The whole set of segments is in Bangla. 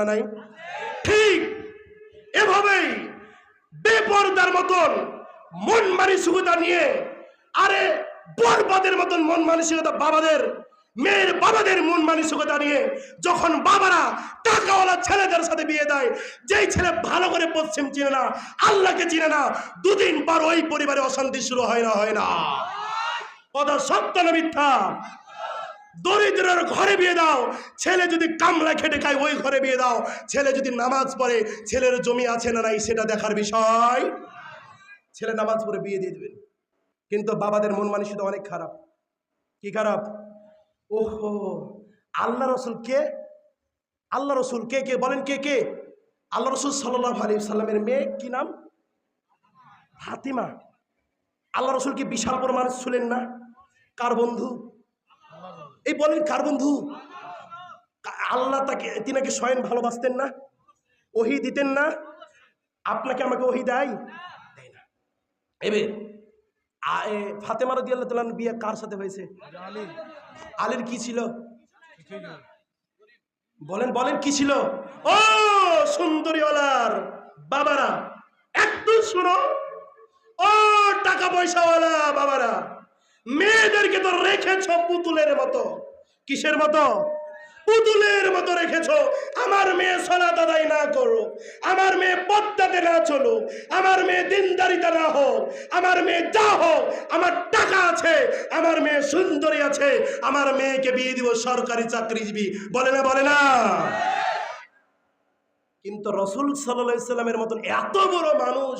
নাই? ঠিক এভাবেই বেপরদার মতন মন মানসিকতা নিয়ে, আরে বরবাদের মতন মন মানসিকতা বাবাদের, মেয়ের বাবাদের মন মানসিকতা নিয়ে যখন বাবারা টাকাওয়ালা ছেলেদের সাথে বিয়ে দেয়, যেই ছেলে ভালো করে পশ্চিম চিনে না, আল্লাহকে চিনে না, দুদিন পর ওই পরিবারে অশান্তি শুরু হয় না হয় না। কথা সত্য না মিথ্যা? দরিদ্রের ঘরে বিয়ে দাও। ছেলে যদি কামলা খেটে খায়, ওই ঘরে বিয়ে দাও। ছেলে যদি নামাজ পড়ে, ছেলের জমি আছে না নাই, সেটা দেখার বিষয়। ছেলে নামাজ পড়ে বিয়ে দিয়ে দেবেন। কিন্তু বাবাদের মন মানসিকতা অনেক খারাপ। কি খারাপ? ওহো, আল্লাহ রসুল কে? আল্লাহ রসুল কে কে? বলেন কে কে? আল্লাহ রসুল সাল্লাহ আলী সাল্লামের মেয়ে কি নাম? ফাতিমা। আল্লাহ রসুল কি বিশাল বড় মানুষ ছিলেন না? কার বন্ধু? এই বলেন কার বন্ধু? আল্লাহ তাকে তিনাকে স্বয়ং ভালোবাসতেন না? ওহি দিতেন না? আপনাকে আমাকে ওহি দেয়? দেয় না। এবে আ- এ, ফাতেমা রদি আল্লাহ তালান বিয়ে কার সাথে হয়েছে? আলীর কি ছিল? বলেন বলেন কি ছিল? ও সুন্দরীওয়ালার বাবারা একটু শুনো। ও টাকা পয়সাওয়ালা বাবারা মেয়েদেরকে তো রেখেছ পুতুলের মতো। কিসের মতো? পুতুলের মতো রেখেছ। আমার মেয়ে সোনা দাদাই না করো আমার মেয়ে পদ্মাতে না চলো আমার মেয়ে দিনদারিতা না হোক, আমার মেয়ে যা হোক, আমার টাকা আছে, আমার মেয়ে সুন্দরী আছে, আমার মেয়েকে বিয়ে দিব সরকারি চাকরিজীবী। বলে না বলে না। কিন্তু রসুল সাল্লাহ ইসলামের মতন এত বড় মানুষ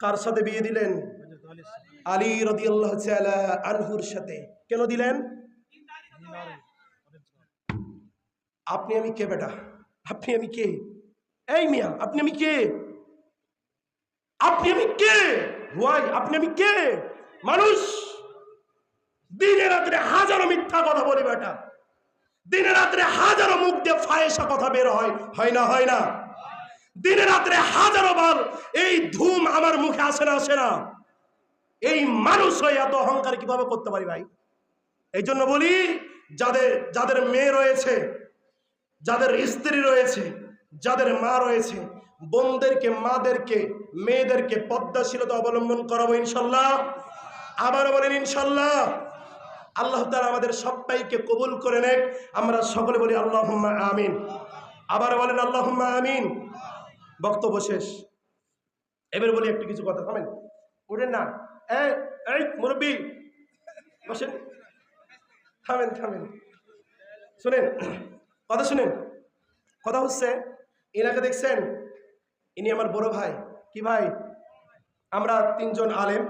কার সাথে বিয়ে দিলেন? আলী রদিয়াল্লাহ আনহুর সাথে। কেন দিলেন? আপনি আমি কে বেটা? আপনি আমি কে? এই মিয়া, আপনি আমি কে? আপনি আমি কে? হুয়াই আপনি আমি কে? মানুষ, দিনে রাত্রে হাজারো মিথ্যা কথা বলি বেটা। দিনে রাত্রে হাজারো মুখ দিয়ে ফায়েসা কথা বের হয়। হয় না হয় না? দিনে রাত্রে হাজারো বার এই ধুম আমার মুখে আসে না আসে না? এই মানুষ হয়ে এত অহংকার কীভাবে করতে পারি ভাই? এই জন্য বলি, যাদের যাদের মেয়ে রয়েছে, যাদের স্ত্রী রয়েছে, যাদের মা রয়েছে, বোনদেরকে, মাদেরকে, মেয়েদেরকে পদ্মাশীলতা অবলম্বন করাবো ইনশাল্লাহ। আবার বলেন ইনশাল্লাহ। আল্লাহ তাআলা আমাদের সবাইকে কবুল করে নেক। আমরা সকলে বলি আল্লাহ আমিন। আবার বলেন আল্লাহ আমিন। বক্তব্য শেষ। এবার বলি একটু কিছু কথা, থামেন। উঠেন না এই মুরব্বী বসেন থামেন থামেন শুনেন কথা শুনেন কথা হচ্ছে এনাকে দেখছেন ইনি আমার বড় ভাই কি ভাই আমরা তিনজন আলেম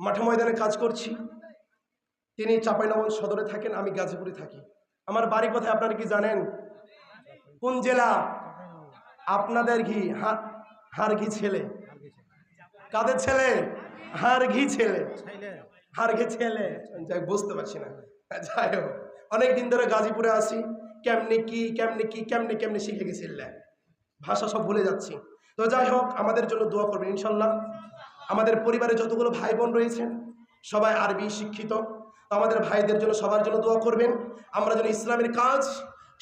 মাঠে ময়দানে কাজ করছি তিনি চাঁপাইনবাবগঞ্জ সদরে থাকেন আমি গাজীপুরে থাকি আমার বাড়ি কোথায় আপনারা কি জানেন কোন জেলা আপনাদের ঘি হার ঘি ছেলে কাদের ছেলে? হার ঘি ছেলে। হার ঘি ছেলে যাই হোক, বুঝতে পারছি না। যাই হোক অনেক দিন ধরে গাজীপুরে আসি কেমনে কি কেমনে কি কেমনে কেমনে শিখে গেছিলেন ভাষা সব ভুলে যাচ্ছি। তো যাই হোক আমাদের জন্য দোয়া করবেন ইনশাল্লাহ। আমাদের পরিবারে যতগুলো ভাই বোন রয়েছেন সবাই আরবি শিক্ষিত। তো আমাদের ভাইদের জন্য সবার জন্য দোয়া করবেন। আমরা যেন ইসলামের কাজ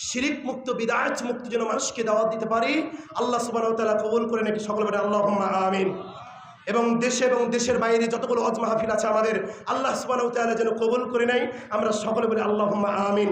শিরিক মুক্ত বিদায়ত মুক্ত যেন মানুষকে দাওয়াত দিতে পারি। আল্লাহ সুবাহ তালা কবুল করে নাকি। সকল বলে আল্লাহ আমিন। এবং দেশে এবং দেশের বাইরে যতগুলো হজ মাহফিল আছে আমাদের, আল্লাহ সুবাহ যেন কবুল করে নেয়। আমরা সকলে বলি আল্লাহ আমিন।